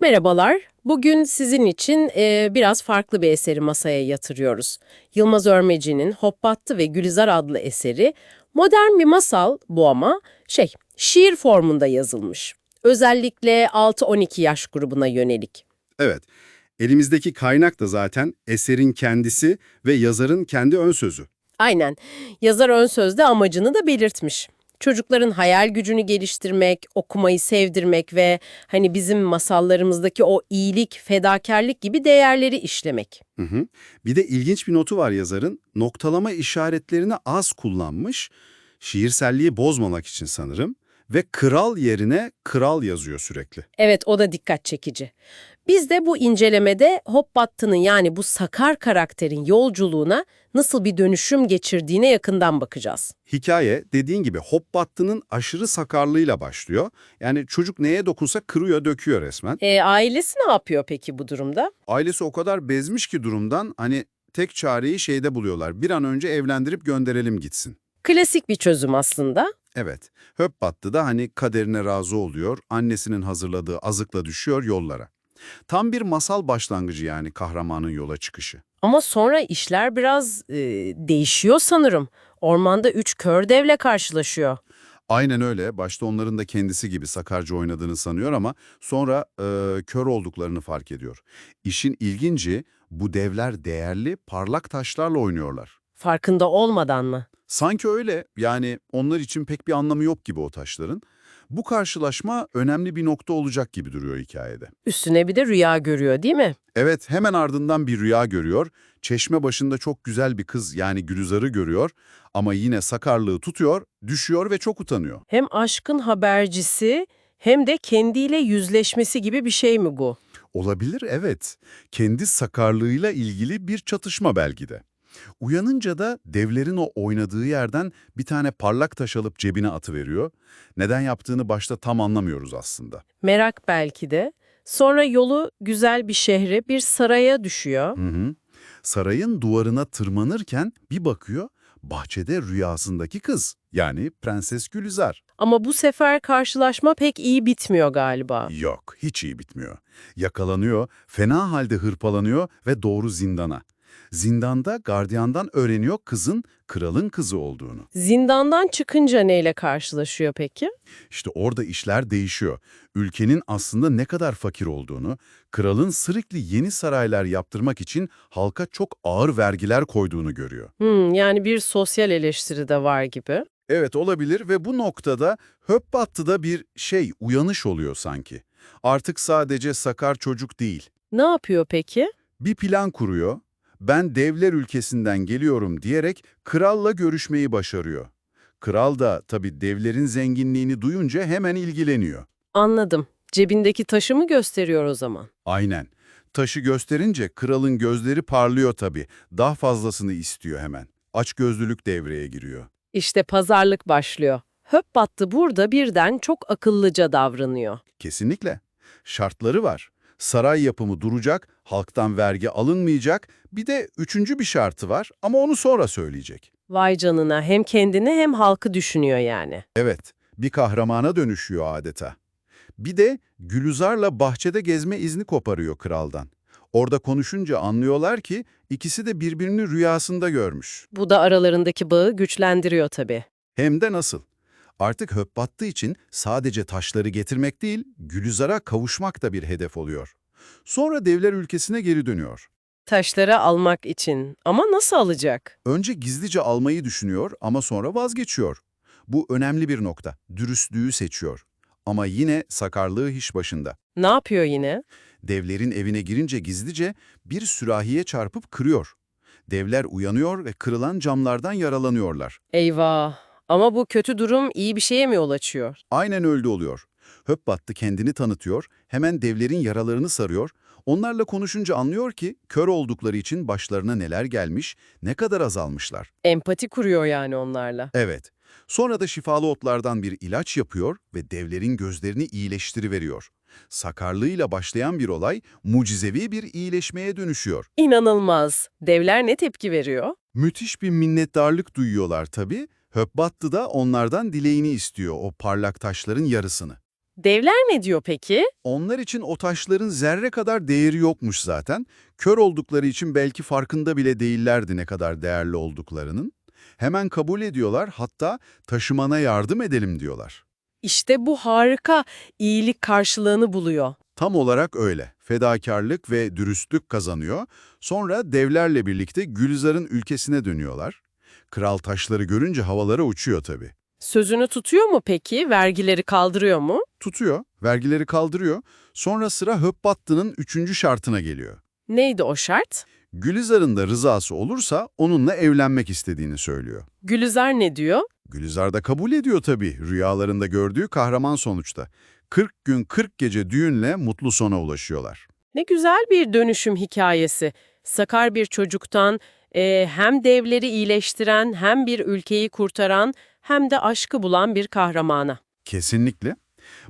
Merhabalar. Bugün sizin için e, biraz farklı bir eseri masaya yatırıyoruz. Yılmaz Örmeci'nin Hoppattı ve Gülizar adlı eseri modern bir masal bu ama şey şiir formunda yazılmış. Özellikle 6-12 yaş grubuna yönelik. Evet, elimizdeki kaynak da zaten eserin kendisi ve yazarın kendi ön sözü. Aynen. Yazar ön sözde amacını da belirtmiş. Çocukların hayal gücünü geliştirmek, okumayı sevdirmek ve hani bizim masallarımızdaki o iyilik, fedakarlık gibi değerleri işlemek. Hı hı. Bir de ilginç bir notu var yazarın. Noktalama işaretlerini az kullanmış, şiirselliği bozmamak için sanırım. Ve kral yerine kral yazıyor sürekli. Evet, o da dikkat çekici. Biz de bu incelemede Hopbattı'nın yani bu sakar karakterin yolculuğuna nasıl bir dönüşüm geçirdiğine yakından bakacağız. Hikaye dediğin gibi Hopbattı'nın aşırı sakarlığıyla başlıyor. Yani çocuk neye dokunsa kırıyor, döküyor resmen. E, ailesi ne yapıyor peki bu durumda? Ailesi o kadar bezmiş ki durumdan hani tek çareyi şeyde buluyorlar. Bir an önce evlendirip gönderelim gitsin. Klasik bir çözüm aslında. Evet, Höpbattı da hani kaderine razı oluyor, annesinin hazırladığı azıkla düşüyor yollara. Tam bir masal başlangıcı yani kahramanın yola çıkışı. Ama sonra işler biraz e, değişiyor sanırım. Ormanda üç kör devle karşılaşıyor. Aynen öyle, başta onların da kendisi gibi sakarca oynadığını sanıyor ama sonra e, kör olduklarını fark ediyor. İşin ilginci bu devler değerli, parlak taşlarla oynuyorlar. Farkında olmadan mı? Sanki öyle, yani onlar için pek bir anlamı yok gibi o taşların. Bu karşılaşma önemli bir nokta olacak gibi duruyor hikayede. Üstüne bir de rüya görüyor değil mi? Evet, hemen ardından bir rüya görüyor. Çeşme başında çok güzel bir kız yani Gülizar'ı görüyor. Ama yine sakarlığı tutuyor, düşüyor ve çok utanıyor. Hem aşkın habercisi hem de kendiyle yüzleşmesi gibi bir şey mi bu? Olabilir, evet. Kendi sakarlığıyla ilgili bir çatışma belki de. Uyanınca da devlerin o oynadığı yerden bir tane parlak taş alıp cebine atıveriyor. Neden yaptığını başta tam anlamıyoruz aslında. Merak belki de. Sonra yolu güzel bir şehre, bir saraya düşüyor. Hı hı. Sarayın duvarına tırmanırken bir bakıyor, bahçede rüyasındaki kız. Yani Prenses Gülizar. Ama bu sefer karşılaşma pek iyi bitmiyor galiba. Yok, hiç iyi bitmiyor. Yakalanıyor, fena halde hırpalanıyor ve doğru zindana. Zindanda gardiyandan öğreniyor kızın kralın kızı olduğunu. Zindandan çıkınca neyle karşılaşıyor peki? İşte orada işler değişiyor. Ülkenin aslında ne kadar fakir olduğunu, kralın sürekli yeni saraylar yaptırmak için halka çok ağır vergiler koyduğunu görüyor. Hmm, yani bir sosyal eleştiri de var gibi. Evet olabilir ve bu noktada Höpbattı'da bir şey, uyanış oluyor sanki. Artık sadece sakar çocuk değil. Ne yapıyor peki? Bir plan kuruyor, ben devler ülkesinden geliyorum diyerek kralla görüşmeyi başarıyor. Kral da tabii devlerin zenginliğini duyunca hemen ilgileniyor. Anladım. Cebindeki taşı mı gösteriyor o zaman? Aynen. Taşı gösterince kralın gözleri parlıyor tabii. Daha fazlasını istiyor hemen. Açgözlülük devreye giriyor. İşte pazarlık başlıyor. Höpbattı burada birden çok akıllıca davranıyor. Kesinlikle. Şartları var. Saray yapımı duracak, halktan vergi alınmayacak. Bir de üçüncü bir şartı var ama onu sonra söyleyecek. Vay canına hem kendini hem halkı düşünüyor yani. Evet, bir kahramana dönüşüyor adeta. Bir de Gülizar'la bahçede gezme izni koparıyor kraldan. Orada konuşunca anlıyorlar ki ikisi de birbirini rüyasında görmüş. Bu da aralarındaki bağı güçlendiriyor tabii. Hem de nasıl? Artık Höpbattı için sadece taşları getirmek değil, Gülizar'a kavuşmak da bir hedef oluyor. Sonra devler ülkesine geri dönüyor. Taşları almak için ama nasıl alacak? Önce gizlice almayı düşünüyor ama sonra vazgeçiyor. Bu önemli bir nokta. Dürüstlüğü seçiyor. Ama yine sakarlığı iş başında. Ne yapıyor yine? Devlerin evine girince gizlice bir sürahiye çarpıp kırıyor. Devler uyanıyor ve kırılan camlardan yaralanıyorlar. Eyvah! Ama bu kötü durum iyi bir şeye mi yol açıyor? Aynen öyle oluyor. Höpbattı kendini tanıtıyor, hemen devlerin yaralarını sarıyor. Onlarla konuşunca anlıyor ki kör oldukları için başlarına neler gelmiş, ne kadar azalmışlar. Empati kuruyor yani onlarla. Evet. Sonra da şifalı otlardan bir ilaç yapıyor ve devlerin gözlerini iyileştiriveriyor. Sakarlığıyla başlayan bir olay mucizevi bir iyileşmeye dönüşüyor. İnanılmaz. Devler ne tepki veriyor? Müthiş bir minnettarlık duyuyorlar tabii. Höpbattı da onlardan dileğini istiyor o parlak taşların yarısını. Devler ne diyor peki? Onlar için o taşların zerre kadar değeri yokmuş zaten. Kör oldukları için belki farkında bile değillerdi ne kadar değerli olduklarının. Hemen kabul ediyorlar hatta taşımana yardım edelim diyorlar. İşte bu harika iyilik karşılığını buluyor. Tam olarak öyle. Fedakarlık ve dürüstlük kazanıyor. Sonra devlerle birlikte Gülizar'ın ülkesine dönüyorlar. Kral taşları görünce havalara uçuyor tabii. Sözünü tutuyor mu peki? Vergileri kaldırıyor mu? Tutuyor, vergileri kaldırıyor. Sonra sıra Höpbattı'nın üçüncü şartına geliyor. Neydi o şart? Gülizar'ın da rızası olursa onunla evlenmek istediğini söylüyor. Gülizar ne diyor? Gülizar da kabul ediyor tabii rüyalarında gördüğü kahraman sonuçta. 40 gün 40 gece düğünle mutlu sona ulaşıyorlar. Ne güzel bir dönüşüm hikayesi. Sakar bir çocuktan e, hem devleri iyileştiren, hem bir ülkeyi kurtaran, hem de aşkı bulan bir kahramana. Kesinlikle.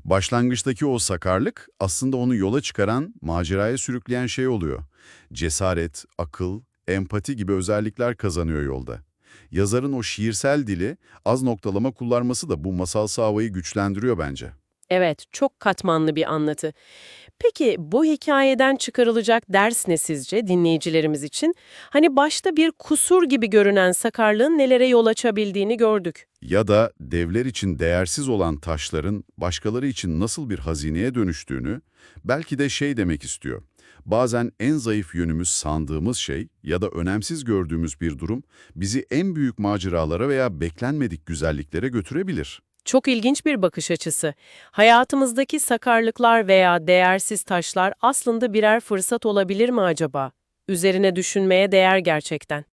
Başlangıçtaki o sakarlık aslında onu yola çıkaran, maceraya sürükleyen şey oluyor. Cesaret, akıl, empati gibi özellikler kazanıyor yolda. Yazarın o şiirsel dili, az noktalama kullanması da bu masalsı havayı güçlendiriyor bence. Evet, çok katmanlı bir anlatı. Peki bu hikayeden çıkarılacak ders ne sizce dinleyicilerimiz için? Hani başta bir kusur gibi görünen sakarlığın nelere yol açabildiğini gördük. Ya da devler için değersiz olan taşların başkaları için nasıl bir hazineye dönüştüğünü, belki de şey demek istiyor. Bazen en zayıf yönümüz sandığımız şey ya da önemsiz gördüğümüz bir durum bizi en büyük maceralara veya beklenmedik güzelliklere götürebilir. Çok ilginç bir bakış açısı. Hayatımızdaki sakarlıklar veya değersiz taşlar aslında birer fırsat olabilir mi acaba? Üzerine düşünmeye değer gerçekten.